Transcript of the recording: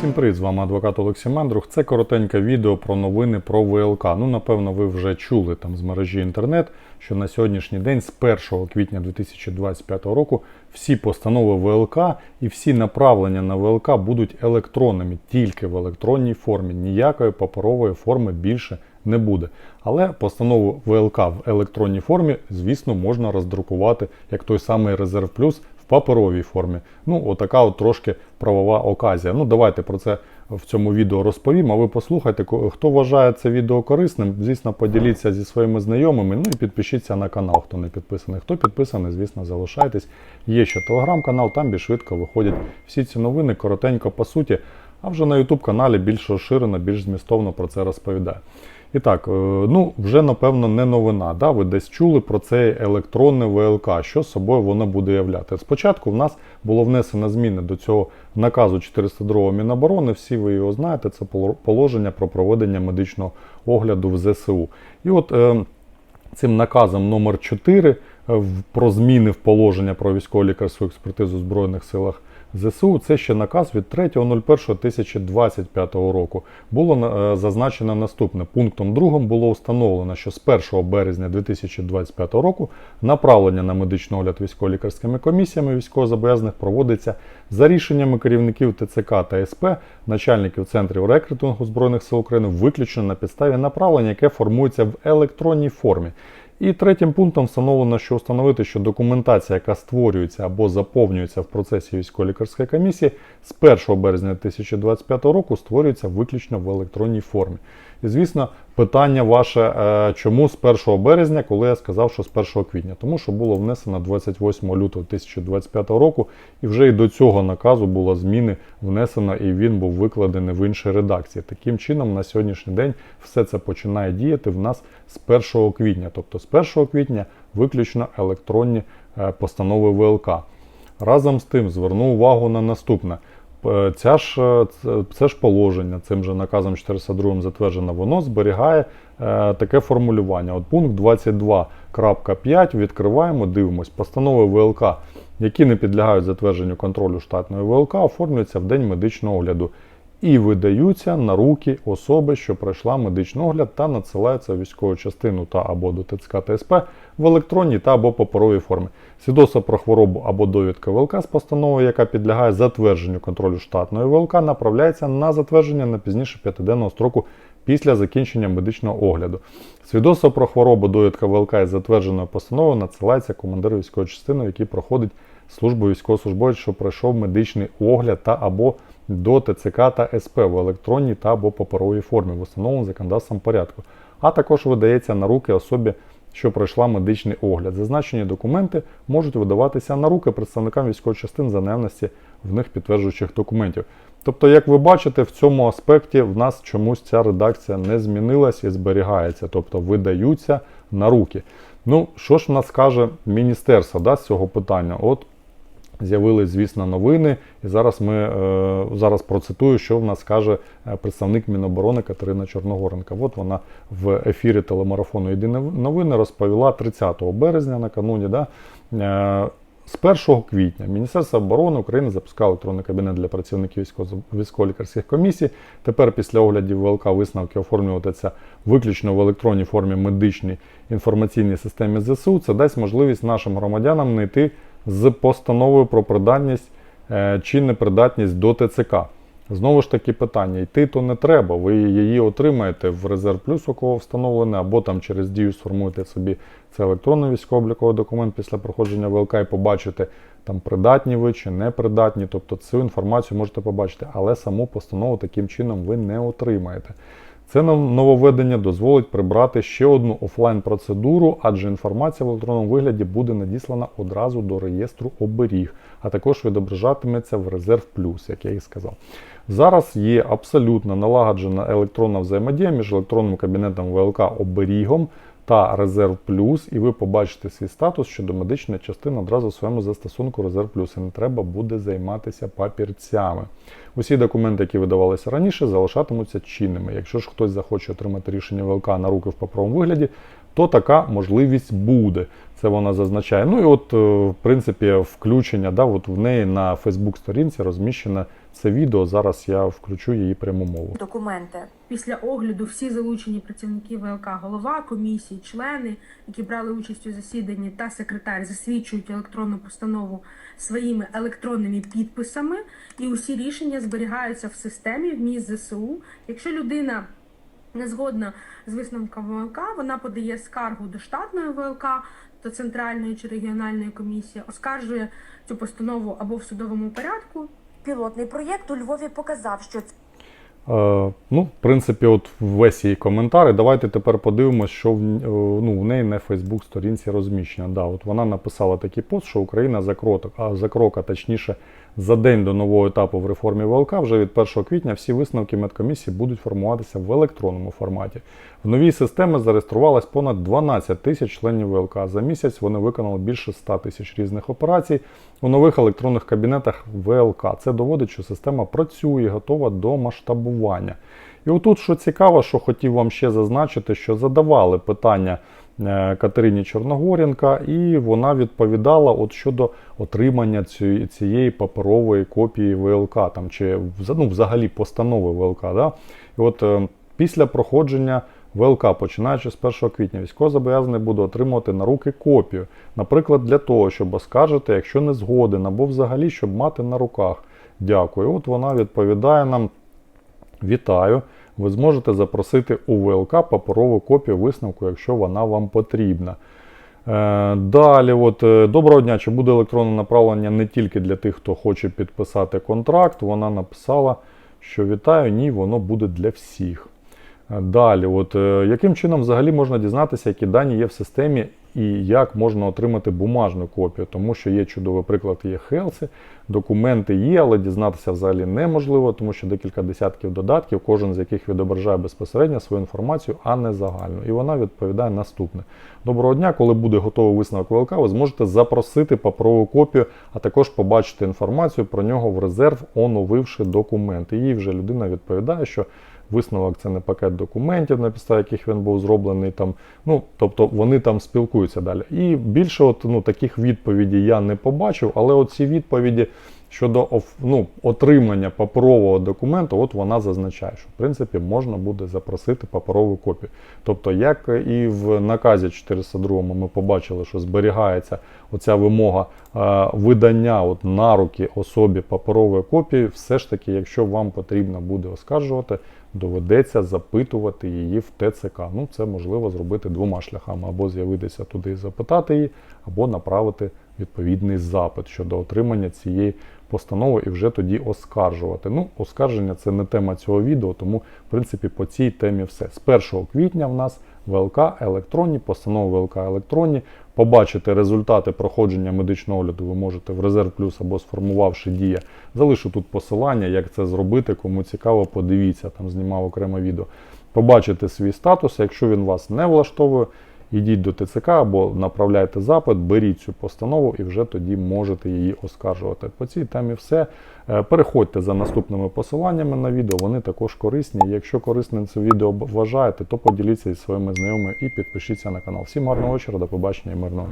Всім привіт, з вами адвокат Олексій Мандрух. Це коротеньке відео про новини про ВЛК. Ну, напевно, ви вже чули там з мережі інтернет, що на сьогоднішній день, з 1 квітня 2025 року, всі постанови ВЛК і всі направлення на ВЛК будуть електронними, тільки в електронній формі. Ніякої паперової форми більше не буде. Але постанову ВЛК в електронній формі, звісно, можна роздрукувати як той самий резерв плюс паперовій формі. Ну, отака от трошки правова оказія. Ну, давайте про це в цьому відео розповім. А ви послухайте, хто вважає це відео корисним, звісно, поділіться зі своїми знайомими. Ну і підпишіться на канал, хто не підписаний. Хто підписаний, звісно, залишайтесь. Є ще телеграм-канал, там більш швидко виходять всі ці новини, коротенько по суті. А вже на YouTube каналі більш розширено, більш змістовно про це розповідаю. І так, е, ну вже напевно не новина. Да? Ви десь чули про цей електронне ВЛК, що з собою воно буде являти. Спочатку в нас було внесено зміни до цього наказу 402 Міноборони. Всі ви його знаєте, це положення про проведення медичного огляду в ЗСУ. І от е, цим наказом номер 4 е, про зміни в положення про військово-лікарську експертизу в Збройних силах ЗСУ. Це ще наказ від 3.01.2025 року. Було е, зазначено наступне. Пунктом 2 було встановлено, що з 1 березня 2025 року направлення на медичний огляд військово-лікарськими комісіями військовозобов'язаних проводиться за рішеннями керівників ТЦК та СП, начальників центрів рекрутингу Збройних сил України, виключно на підставі направлення, яке формується в електронній формі. І третім пунктом встановлено, що встановити, що документація, яка створюється або заповнюється в процесі військово-лікарської комісії, з 1 березня 2025 року створюється виключно в електронній формі. І звісно, питання ваше, е, чому з 1 березня, коли я сказав, що з 1 квітня, тому що було внесено 28 лютого 2025 року, і вже і до цього наказу було зміни внесено, і він був викладений в іншій редакції. Таким чином, на сьогоднішній день все це починає діяти в нас з 1 квітня, тобто з 1 квітня виключно електронні е, постанови ВЛК. Разом з тим зверну увагу на наступне. Е, Ця ж, е, це- ж положення, цим же наказом 402 затверджено, воно зберігає е, таке формулювання. От пункт 22.5 відкриваємо, дивимось. Постанови ВЛК, які не підлягають затвердженню контролю штатної ВЛК, оформлюються в день медичного огляду і видаються на руки особи, що пройшла медичний огляд та надсилаються військову частину та або до ТЦК та СП в електронній та або паперовій формі. Свідоцтво про хворобу або довідка ВЛК з постановою, яка підлягає затвердженню контролю штатної ВЛК, направляється на затвердження на пізніше п'ятиденного строку після закінчення медичного огляду. Свідоцтво про хворобу, довідка ВЛК із затвердженою постановою надсилається командиру військової частини, який проходить службу військовослужбовець, що пройшов медичний огляд та або до ТЦК та СП в електронній та або паперовій формі в установленому законодавством порядку, а також видається на руки особі, що пройшла медичний огляд. Зазначені документи можуть видаватися на руки представникам військових частин за наявності в них підтверджуючих документів. Тобто, як ви бачите, в цьому аспекті в нас чомусь ця редакція не змінилась і зберігається, тобто видаються на руки. Ну, що ж в нас каже міністерство да, з цього питання? От з'явились, звісно, новини, і зараз ми е, зараз процитую, що в нас каже е, представник Міноборони Катерина Чорногоренка. От вона в ефірі телемарафону Єдині новини розповіла 30 березня накануні. Да, е, з 1 квітня Міністерство оборони України запускало електронний кабінет для працівників військово- військово-лікарських комісій. Тепер після оглядів ВЛК висновки оформлюватися виключно в електронній формі медичній інформаційній системі ЗСУ. Це дасть можливість нашим громадянам знайти з постановою про придатність е, чи непридатність до ТЦК. Знову ж таки питання: йти то не треба. Ви її отримаєте в резерв плюс, у кого встановлене, або там через дію сформуєте собі це електронний військово-обліковий документ після проходження ВЛК і побачите, там придатні ви чи непридатні. Тобто цю інформацію можете побачити, але саму постанову таким чином ви не отримаєте. Це нововведення дозволить прибрати ще одну офлайн-процедуру, адже інформація в електронному вигляді буде надіслана одразу до реєстру оберіг, а також відображатиметься в резерв плюс, як я і сказав. Зараз є абсолютно налагоджена електронна взаємодія між електронним кабінетом ВЛК оберігом та резерв плюс, і ви побачите свій статус щодо медичної частини одразу в своєму застосунку резерв плюс. І не треба буде займатися папірцями. Усі документи, які видавалися раніше, залишатимуться чинними. Якщо ж хтось захоче отримати рішення ВЛК на руки в паперовому вигляді, то така можливість буде. Це вона зазначає. Ну і от, е, в принципі, включення, да, от в неї на Фейсбук сторінці розміщена це відео. Зараз я включу її пряму мову. документи. Після огляду всі залучені працівники ВЛК, голова комісії, члени, які брали участь у засіданні, та секретар засвідчують електронну постанову своїми електронними підписами, і усі рішення зберігаються в системі в МІС ЗСУ. Якщо людина не згодна з висновком ВЛК, вона подає скаргу до штатної ВЛК, до центральної чи регіональної комісії, оскаржує цю постанову або в судовому порядку, Пілотний проєкт у Львові показав, що Е, ну, в принципі, от весь її коментар. Давайте тепер подивимося, що в, е, ну, в неї на Фейсбук сторінці розміщено. Да, от вона написала такий пост, що Україна за крок, а за крок, а точніше за день до нового етапу в реформі ВЛК, вже від 1 квітня всі висновки медкомісії будуть формуватися в електронному форматі. В новій системі зареєструвалось понад 12 тисяч членів ВЛК. За місяць вони виконали більше 100 тисяч різних операцій у нових електронних кабінетах ВЛК. Це доводить, що система працює, готова до масштабування. І отут, що цікаво, що хотів вам ще зазначити, що задавали питання е, Катерині Чорногорінка, і вона відповідала от щодо отримання цієї, цієї паперової копії ВЛК, там, чи ну, взагалі постанови ВЛК. Да? І от е, після проходження ВЛК, починаючи з 1 квітня, військовозобов'язаний буде отримувати на руки копію. Наприклад, для того, щоб оскаржити, якщо не згоден, або взагалі, щоб мати на руках. Дякую. От вона відповідає нам. Вітаю! Ви зможете запросити у ВЛК паперову копію висновку, якщо вона вам потрібна. Е, Далі, от, е, доброго дня. Чи буде електронне направлення не тільки для тих, хто хоче підписати контракт? Вона написала, що вітаю, ні, воно буде для всіх. Далі, от, е, яким чином взагалі можна дізнатися, які дані є в системі і як можна отримати бумажну копію, тому що є чудовий приклад, є Хелси, документи є, але дізнатися взагалі неможливо, тому що декілька десятків додатків, кожен з яких відображає безпосередньо свою інформацію, а не загальну. І вона відповідає наступне: Доброго дня, коли буде готовий висновок ВЛК, ви зможете запросити паперову копію, а також побачити інформацію про нього в резерв, оновивши документи. Їй вже людина відповідає, що Висновок це не пакет документів, на підставі яких він був зроблений. Там, ну, тобто вони там спілкуються далі. І більше от, ну, таких відповідей я не побачив, але ці відповіді щодо ну, отримання паперового документу, от вона зазначає, що в принципі можна буде запросити паперову копію. Тобто, як і в наказі 402 ми побачили, що зберігається оця вимога е, видання от, на руки особі паперової копії, все ж таки, якщо вам потрібно буде оскаржувати, доведеться запитувати її в ТЦК. Ну, це можливо зробити двома шляхами: або з'явитися туди і запитати її, або направити відповідний запит щодо отримання цієї постанови і вже тоді оскаржувати. Ну, оскарження це не тема цього відео, тому в принципі по цій темі все. З 1 квітня в нас ВЛК електронні, постанови ВЛК електронні. Побачити результати проходження медичного огляду ви можете в Резерв Плюс або сформувавши дія. Залишу тут посилання, як це зробити. Кому цікаво, подивіться, там знімав окреме відео. Побачити свій статус. Якщо він вас не влаштовує, йдіть до ТЦК або направляйте запит, беріть цю постанову і вже тоді можете її оскаржувати. По цій темі все. Е, Переходьте за наступними посиланнями на відео, вони також корисні. Якщо корисним це відео вважаєте, то поділіться зі своїми знайомими і підпишіться на канал. Всім гарного вечора, до побачення і мирного.